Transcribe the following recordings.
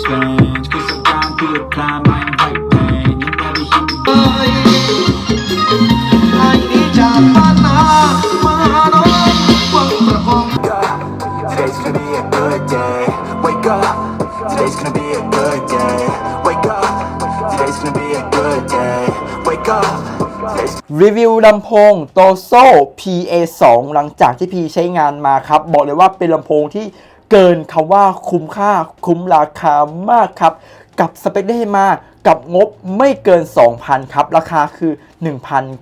strange. Cause I'm going through the climb, I invite pain. You never hear me เอ้ยไอ้นี่จากบ้านนามาหาน้องหวังประคอง Today's gonna be a good day. Wake up. Today's gonna be a good day. Wake up. Today's gonna be a good day. Wake up. Today's รีวิวลำโพงโตโซ PA2 หลังจากที่พีใช้งานมาครับ บอกเลยว่าเป็นลำโพงที่ เกินคำว่าคุ้มค่าคุ้มราคามากครับ กับสเปคได้มากับงบไม่เกิน 2,000 ครับ ราคาคือ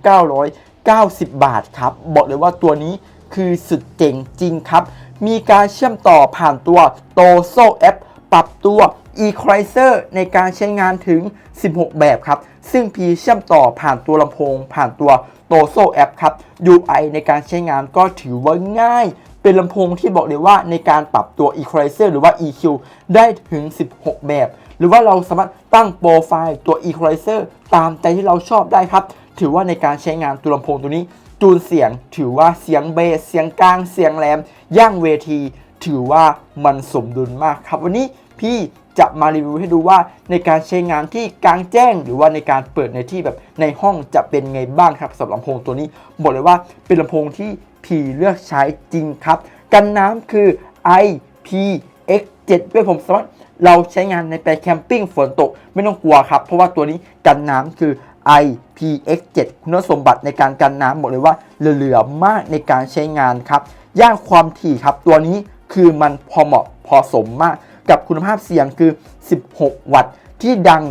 1,990 บาทครับ บอกเลยว่าตัวนี้คือสุดเจ๋งจริงครับ มีการเชื่อมต่อผ่านตัวโตโซแอปปรับตัว Equalizer ในการใช้งานถึง 16 แบบครับ ซึ่งพีเชื่อมต่อผ่านตัวลำโพง ผ่านตัวโตโซแอปครับ UI ในการใช้งานก็ถือว่าง่าย เป็นลำโพงที่บอกเลยว่าในการปรับตัว Equalizer หรือว่า EQ ได้ถึง 16 แบบ หรือว่าเราสามารถตั้งโปรไฟล์ตัว Equalizer ตามใจที่เราชอบได้ครับ ถือว่าในการใช้งานตัวลำโพงตัวนี้ จูนเสียง ถือว่าเสียงเบส เสียงกลาง เสียงแหลม ย่างเวที ถือว่ามันสมดุลมากครับ วันนี้พี่จะมารีวิวให้ดูว่าในการใช้งานที่กลางแจ้ง หรือว่าในการเปิดในที่แบบในห้องจะเป็นไงบ้างครับสำหรับลำโพงตัวนี้ บอกเลยว่าเป็นลำโพงที่ พี่เลือกใช้จริงครับ กันน้ำคือ IPX7 ด้วยผมสามารถเราใช้งานในไปแคมปิ้งฝนตกไม่ต้องกลัวครับ เพราะว่าตัวนี้กันน้ำคือ IPX7 คุณสมบัติในการกันน้ำบอกเลยว่าเหลือๆมากในการใช้งานครับ ย่างความถี่ครับตัวนี้คือมันพอเหมาะพอสมมาก กับคุณภาพเสียงคือ 16 วัตต์ ที่ดัง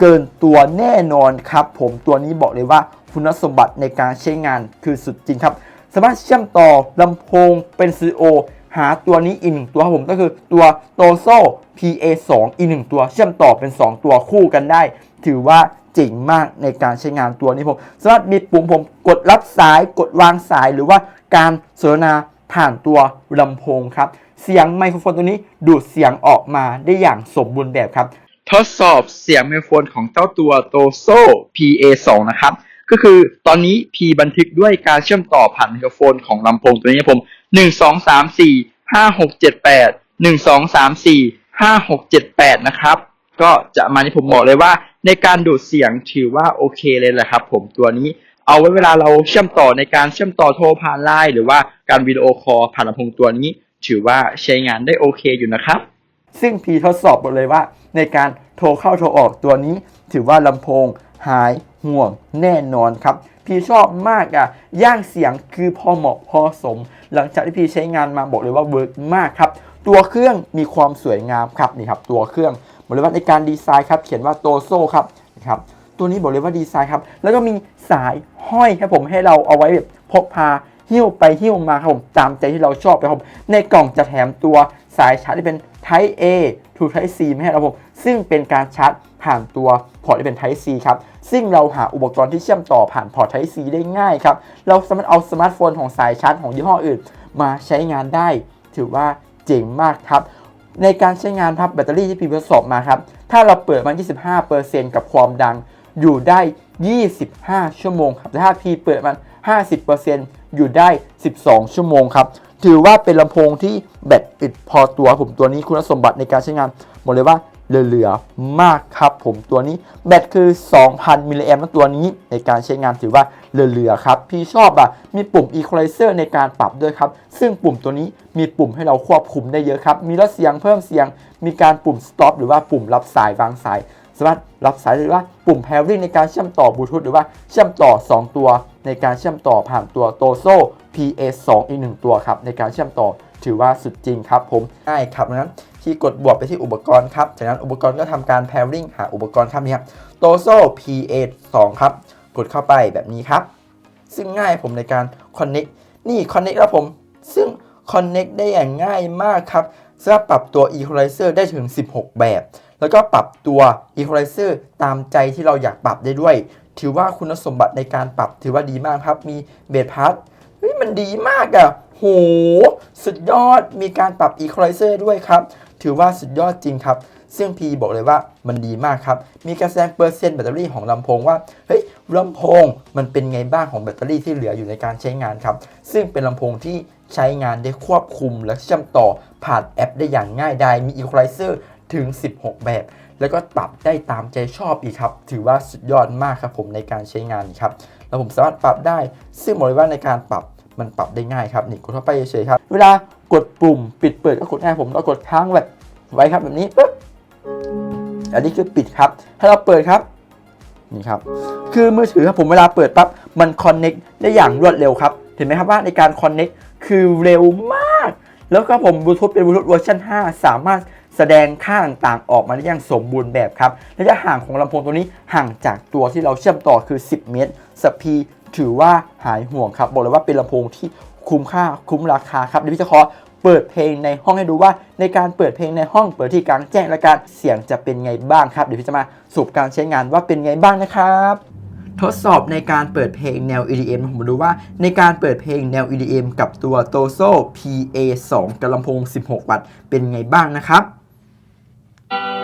เกินตัวแน่นอนครับ ผมตัวนี้บอกเลยว่าคุณสมบัติในการใช้งานคือสุดจริงครับ สามารถเชื่อมต่อลำโพงเป็นซีโอหาตัวนี้อีกหนึ่งตัวครับผมก็คือตัวโตโซ PA2 อีกหนึ่งตัวเชื่อมต่อเป็น 2 ตัวคู่กันได้ ถือว่าเจ๋งมากในการใช้งานตัวนี้ผมสามารถมีปุ่มผมกดรับสายกดวางสายหรือว่าการสนทนาผ่านตัวลำโพงครับ เสียงไมโครโฟนตัวนี้ดูดเสียงออกมาได้อย่างสมบูรณ์แบบครับ ทดสอบเสียงไมโครโฟนของเจ้าตัวโตโซ PA2 นะครับ ก็คือตอนนี้ P บันทึกด้วยการเชื่อมต่อผ่านไมโครโฟนของลำโพงตัวนี้ครับผม1 2 3 4 5 6 7 8 1 2 3 4 5 6 7 8นะครับ ก็จะมาที่ผมบอกเลยว่า ในการดูดเสียงถือว่าโอเคเลยแหละครับ ผมตัวนี้เอาไว้เวลาเราเชื่อมต่อในการเชื่อมต่อโทรผ่านไลน์หรือว่าการวิดีโอคอลผ่านลำโพงตัวนี้ ถือว่าใช้งานได้โอเคอยู่นะครับ ซึ่งพีทดสอบหมดเลยว่า ในการโทรเข้าโทรออกตัวนี้ ถือว่าลำโพงหาย ห่วงแน่นอนครับ พี่ชอบมากอะย่างเสียงคือพอเหมาะพอสม หลังจากที่พี่ใช้งานมาบอกเลยว่าเวิร์กมากครับ ตัวเครื่องมีความสวยงามครับนี่ครับ ตัวเครื่องบอกเลยว่าในการดีไซน์ครับเขียนว่าโตโซครับนะครับตัวนี้บอกเลยว่าดีไซน์ครับ แล้วก็มีสายห้อยครับผมให้เราเอาไว้แบบพกพา หิ้วไปหิ้วมาครับผมตามใจที่เราชอบนะครับผมในกล่องจะแถมตัวสายชาร์จที่เป็น Type A to Type C มาให้เราผมซึ่งเป็นการชาร์จผ่านตัวพอร์ตที่เป็น Type C ครับซึ่งเราหาอุปกรณ์ที่เชื่อมต่อผ่านพอร์ต Type C ได้ง่ายครับเราสามารถเอาสมาร์ทโฟนของสายชาร์จของยี่ห้ออื่น มาใช้งานได้ ถือว่าเจ๋งมากครับในการใช้งานครับแบตเตอรี่ที่พีทดสอบมาครับถ้าเราเปิดมัน 25%กับความดังอยู่ได้ 25 ชั่วโมงครับแต่ถ้าพีเปิดมัน 50%อยู่ได้ 12 ชั่วโมงครับ ถือว่าเป็นลำโพงที่แบตอึดพอตัวผมตัวนี้คุณสมบัติในการใช้งานบอกเลยว่าเหลือๆมากครับผมตัวนี้แบตคือ 2,000มิลลิแอมป์ตัวนี้ในการใช้งานถือว่าเหลือๆครับ พี่ชอบอะมีปุ่ม Equalizer ในการปรับด้วยครับ ซึ่งปุ่มตัวนี้มีปุ่มให้เราควบคุมได้เยอะครับ มีลดเสียงเพิ่มเสียง มีการปุ่ม stop หรือว่าปุ่มรับสายวางสาย สามารถรับสายหรือว่าปุ่ม pairing ในการเชื่อมต่อบลูทูธหรือว่าเชื่อมต่อ 2 ตัว ในการเชื่อมต่อผ่านตัวโตโซ PA2 อีกหนึ่งตัวครับในการเชื่อมต่อถือว่าสุดจริงครับผมง่ายครับดังนั้นที่กดบวกไปที่อุปกรณ์ครับจากนั้นอุปกรณ์ก็ทำการ pairing หาอุปกรณ์ครับนี่ครับโตโซ PA2 ครับกดเข้าไปแบบนี้ครับ ซึ่งง่ายผมในการ connect นี่ connect แล้วผม ซึ่ง connect ได้อย่างง่ายมากครับสามารถปรับตัว equalizer ได้ถึง 16 แบบ แล้วก็ปรับตัว equalizer ตามใจที่เราอยากปรับได้ด้วย ถือว่าคุณสมบัติในการปรับถือว่าดีมากครับ มีเบสพาร์ทเฮ้ยมันดีมากอะ่ะโห สุดยอดมีการปรับ equalizer ด้วยครับ ถือว่าสุดยอดจริงครับ ซึ่ง P บอกเลยว่ามันดีมากครับ มีการแสดงเปอร์เซ็นต์แบตเตอรี่ของลำโพงว่า เฮ้ยลำโพงมันเป็นไงบ้างของแบตเตอรี่ที่เหลืออยู่ในการใช้งานครับ ซึ่งเป็นลำโพงที่ใช้งานได้ควบคุมและเชื่อมต่อผ่านแอปได้อย่างง่ายดายมี Equalizer ถึง 16 แบบ แล้วก็ปรับได้ตามใจชอบอีกครับ ถือว่าสุดยอดมากครับผมในการใช้งานครับ แล้วผมสามารถปรับได้ ซึ่งบอกเลยว่าในการปรับมันปรับได้ง่ายครับ นี่กดเข้าไปเฉยครับ เวลากดปุ่มปิดเปิดก็กดง่ายผมก็กดค้างแบบไว้ครับแบบนี้ปุ๊บ อันนี้คือปิดครับ ถ้าเราเปิดครับ นี่ครับ คือมือถือครับผมเวลาเปิดปั๊บ มันคอนเน็กได้อย่างรวดเร็วครับ เห็นไหมครับว่าในการคอนเน็กคือเร็วมาก แล้วก็ผมบลูทูธเป็นบลูทูธเวอร์ชัน5 สามารถ แสดงค่าต่างๆ ออกมาได้อย่างสมบูรณ์แบบครับระยะห่างของลำโพงตัวนี้ห่างจากตัวที่เราเชื่อมต่อคือ 10 เมตรสปีถือว่าหายห่วงครับบอกเลยว่าเป็นลำโพงที่คุ้มค่าคุ้มราคาครับเดี๋ยวพี่จะขอเปิดเพลงในห้องให้ดูว่า ในการเปิดเพลงในห้องเปิดที่กลางแจ้งและการเสียงจะเป็นไงบ้างครับ เดี๋ยวพี่จะมาสรุปการใช้งานว่าเป็นไงบ้างนะครับทดสอบในการเปิดเพลงแนว EDM ผมดูว่าในการเปิดเพลงแนว EDM กับตัว Tozo PA2 กับลำโพง 16 วัตต์เป็นไงบ้างนะครับ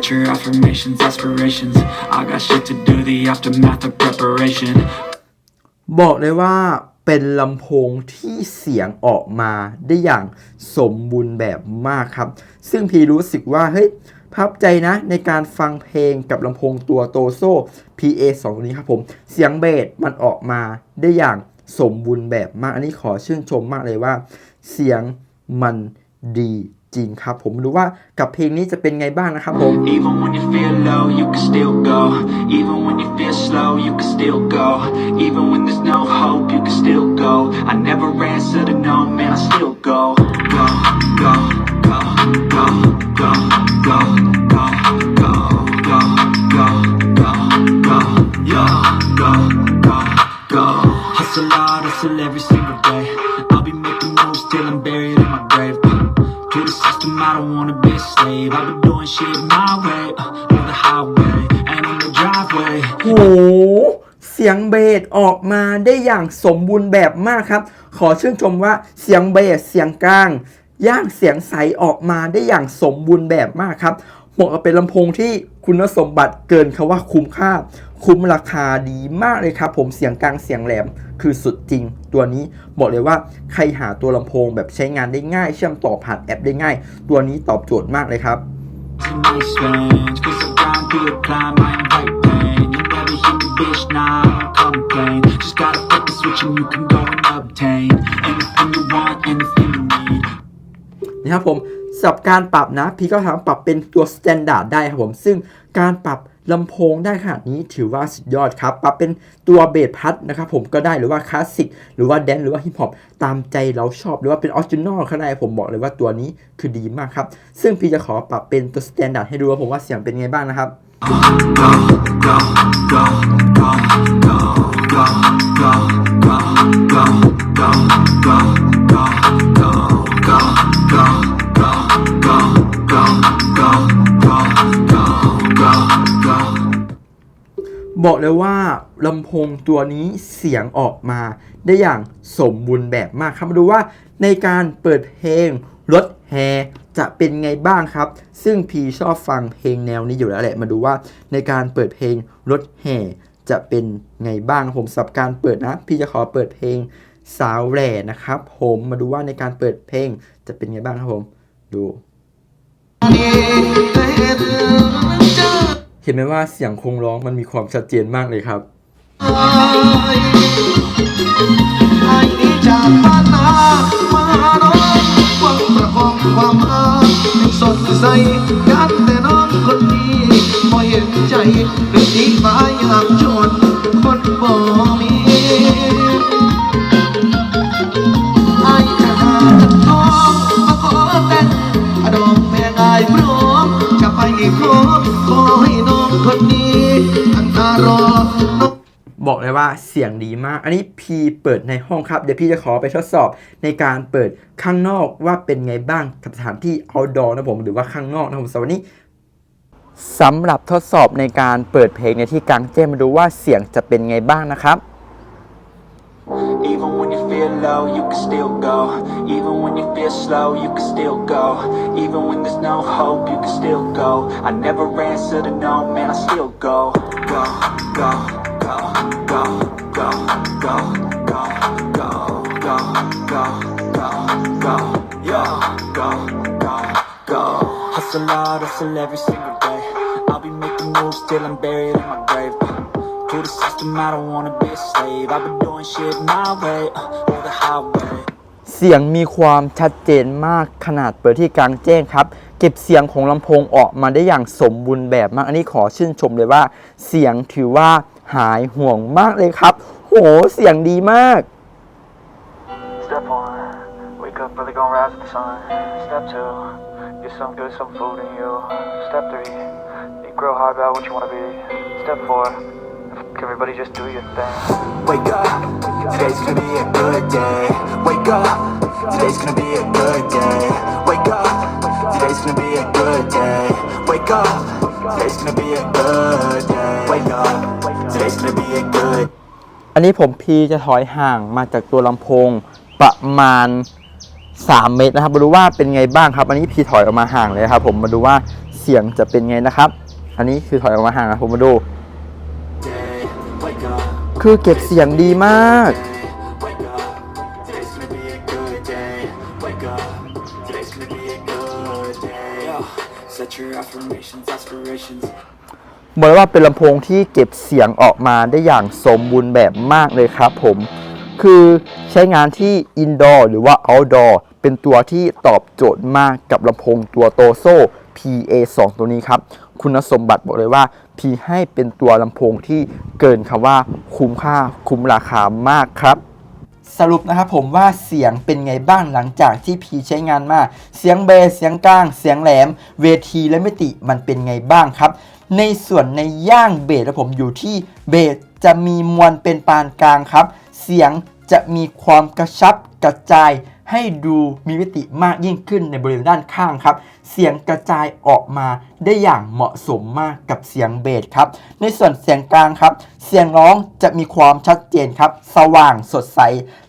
set your affirmations, aspirations. I got shit to do, the aftermath of preparation. บอกเลยว่าเป็นลำโพงที่เสียงออกมาได้อย่างสมบูรณ์แบบมากครับ ซึ่งพีรู้สึกว่า เฮ้ยพับใจนะในการฟังเพลงกับลำโพงตัวโตโซ PA2 ตัวนี้ครับผม เสียงเบสมันออกมาได้อย่างสมบูรณ์แบบมาก อันนี้ขอชื่นชมมากเลยว่า เสียงมันดี จริงครับ ผมรู้ว่ากับเพลงนี้จะเป็นไงบ้างนะครับผม Even when you feel low, you can still go. Even when you feel slow, you can still go. Even when there's no hope, you can still go. I never answer to no, man, I still go. Go, go, ยงเบสออกมาได้อย่างสมบูรณ์แบบมากครับ ขอชื่นชมว่าเสียงเบสเสียงกลางย่างเสียงใสออกมาได้อย่างสมบูรณ์แบบมากครับเหมาะกับเป็นลำโพงที่คุณสมบัติเกินคาว่าคุ้มค่า คุ้มราคาดีมากเลยครับผมเสียงกลางเสียงแหลมคือสุดจริง ตัวนี้บอกเลยว่าใครหาตัวลำโพงแบบใช้งานได้ง่าย เชื่อมต่อผ่านแอปได้ง่าย ตัวนี้ตอบโจทย์มากเลยครับ bitch, nah, I don't complain. Just gotta flip the switch and you can go and obtain anything you want, anything you need. นะครับผมสำหรับการปรับนะ พี่ก็สามารถปรับเป็นตัวสแตนดาร์ดได้ครับผม ซึ่งการปรับลำโพงได้ขนาดนี้ถือว่าสุดยอดครับ ปรับเป็นตัวเบสพัดนะครับผมก็ได้หรือว่าคลาสสิกหรือว่าแดนหรือว่าฮิปฮอปตามใจเราชอบหรือว่าเป็นออริจินอลข้างในผมบอกเลยว่าตัวนี้คือดีมากครับ ซึ่งพี่จะขอปรับเป็นตัวสแตนดาร์ดให้ดูว่าผมว่าเสียงเป็นไงบ้างนะครับ บอกเลยว่าลำโพงตัวนี้เสียงออกมาได้อย่างสมบูรณ์แบบมากครับ มาดูว่าในการเปิดเพลงรถแฮจะเป็นไงบ้างครับ ซึ่งพีชอบฟังเพลงแนวนี้อยู่แล้วแหละ มาดูว่าในการเปิดเพลงรถแห จะเป็นไงบ้างผมสับการเปิดนะ พี่จะขอเปิดเพลงสาวแหล่นะครับ ผมมาดูว่าในการเปิดเพลงจะเป็นไงบ้างครับผมดูเห็นไหมว่าเสียงคงร้องมันมีความชัดเจนมากเลยครับไอ้นี่จากบ้านนามา เลยว่าเสียงดีมาก อันนี้พีเปิดในห้องครับ เดี๋ยวพี่จะขอไปทดสอบในการเปิดข้างนอกว่าเป็นไงบ้างกับสถานที่ outdoor นะผมหรือว่าข้างนอกนะผมสำหรับวันนี้สำหรับทดสอบในการเปิดเพลงในที่กลางแจ้งมาดูว่าเสียงจะเป็นไงบ้างนะครับ Even when you feel low, you can still go. Even when you feel slow, you can still go. Even when there's no hope, you can still go. I never answer to no, man, I still go. Go, go, go, Hustle hard, hustle every single day. I'll be making moves till I'm buried in my grave. To the system, I don't wanna be a slave. I've been doing shit my way, uh, or the highway. เสียงมีความชัดเจนมากขนาดเปิดที่กลางแจ้งครับ เก็บเสียงของลำโพงออกมาได้อย่างสมบูรณ์แบบมาก อันนี้ขอชื่นชมเลยว่า เสียงถือว่า หายห่วงมากเลยครับ โห เสียงดีมาก Step one, wake up early, gonna rise with the sun. Step two, get some good, some food in you. Step three, think real hard about what you wanna be. Step four, f- everybody just do your thing. Wake up, today's gonna be a good day. Wake up, today's gonna be a good day. Wake up, today's gonna be a good day. Wake up, Today's gonna be a good day. Wake up, today's gonna be a good อันนี้ผมพีจะถอยห่างมาจากตัวลำโพงประมาณ 3 เมตรนะครับมาดูว่าเป็นไงบ้างครับ อันนี้พีถอยออกมาห่างเลยครับ ผมมาดูว่าเสียงจะเป็นไงนะครับ อันนี้คือถอยออกมาห่างนะผมมาดู day. Wake up. คือเก็บเสียงดีมาก set your affirmations, aspirations. บอกเลยว่าเป็นลำโพงที่เก็บเสียงออกมาได้อย่างสมบูรณ์แบบมากเลยครับผม คือใช้งานที่อินดอร์หรือว่า outdoor เป็นตัวที่ตอบโจทย์มากกับลำโพงตัวโตโซ่ PA2 ตัวนี้ครับ คุณสมบัติบอกเลยว่า P ให้เป็นตัวลำโพงที่เกินคำว่าคุ้มค่าคุ้มราคามากครับ สรุปนะครับผมว่าเสียงเป็นไงบ้างหลังจากที่พีใช้งานมา เสียงเบสเสียงกลาง เสียงแหลม เวทีและมิติมันเป็นไงบ้างครับ ในส่วนในย่างเบสผมอยู่ที่เบสจะมีมวลเป็นปานกลางครับ เสียงจะมีความกระชับกระจาย ให้ดูมีมิติมากยิ่งขึ้นในบริเวณด้านข้างครับ เสียงกระจายออกมาได้อย่างเหมาะสมมากกับเสียงเบสครับ ในส่วนเสียงกลางครับ เสียงร้องจะมีความชัดเจนครับ สว่างสดใส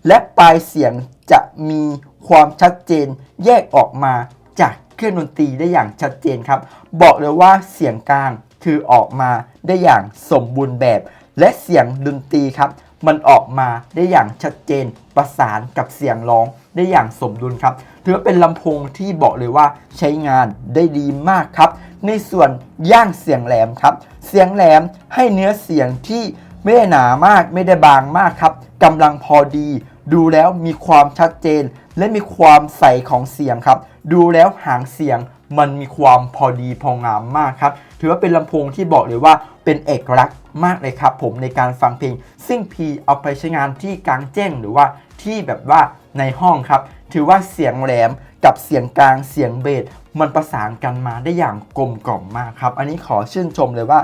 และปลายเสียงจะมีความชัดเจนแยกออกมาจากเครื่องดนตรีได้อย่างชัดเจนครับ บอกเลยว่าเสียงกลางคือออกมาได้อย่างสมบูรณ์แบบ และเสียงดนตรีครับ มันออกมาได้อย่างชัดเจนประสานกับเสียงร้องได้อย่างสมดุลครับถือว่าเป็นลำโพงที่บอกเลยว่าใช้งานได้ดีมากครับ ในส่วนย่างเสียงแหลมครับ เสียงแหลมให้เนื้อเสียงที่ไม่ได้หนามากไม่ได้บางมากครับกำลังพอดี ดูแล้วมีความชัดเจน และมีความใสของเสียงครับ ดูแล้วหางเสียงมันมีความพอดีพองามมากครับ ถือว่าเป็นลำโพงที่บอกเลยว่าเป็นเอกลักษณ์มากเลยครับผมในการฟังเพลง ซึ่งพีเอาไปใช้งานที่กลางแจ้งหรือว่าที่แบบว่าในห้องครับ ถือว่าเสียงแหลมกับเสียงกลางเสียงเบสมันประสานกันมาได้อย่างกลมกล่อมมากครับ อันนี้ขอชื่นชมเลยว่า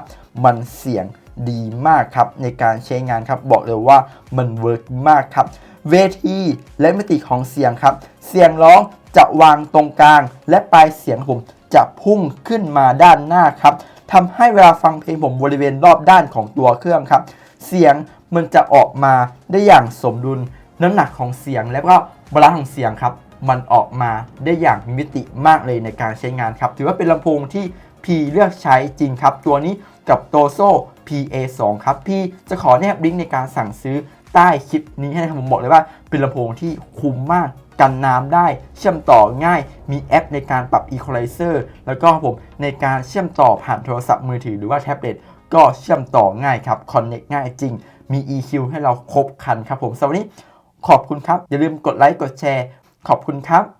มันเสียงดีมากครับในการใช้งานครับบอกเลยว่ามันเวิร์กมากครับ เวทีและมิติของเสียงครับ เสียงร้องจะวางตรงกลาง และปลายเสียงผมจะพุ่งขึ้นมาด้านหน้าครับทำให้เวลาฟังเพลงผมบริเวณรอบด้านของตัวเครื่องครับ เสียงมันจะออกมาได้อย่างสมดุล น้ำหนักของเสียงและก็บาลานซ์ของเสียงครับ มันออกมาได้อย่างมีมิติมากเลยในการใช้งานครับ ถือว่าเป็นลำโพงที่ P เลือกใช้จริงครับ ตัวนี้กับโตโซ PA2 ครับพี่จะขอแนบลิงก์ในการสั่งซื้อ ใต้คลิปนี้ให้นะครับผมบอกเลยว่าเป็นลำโพงที่คุ้มมากกันน้ำได้เชื่อมต่อง่ายมีแอปในการปรับ Equalizer แล้วก็ผมในการเชื่อมต่อผ่านโทรศัพท์มือถือหรือว่าแท็บเล็ตก็เชื่อมต่อง่ายครับคอนเน็กง่ายจริง มี EQ ให้เราครบคันครับผมสำหรับวันนี้ขอบคุณครับ อย่าลืมกดไลค์กดแชร์ ขอบคุณครับ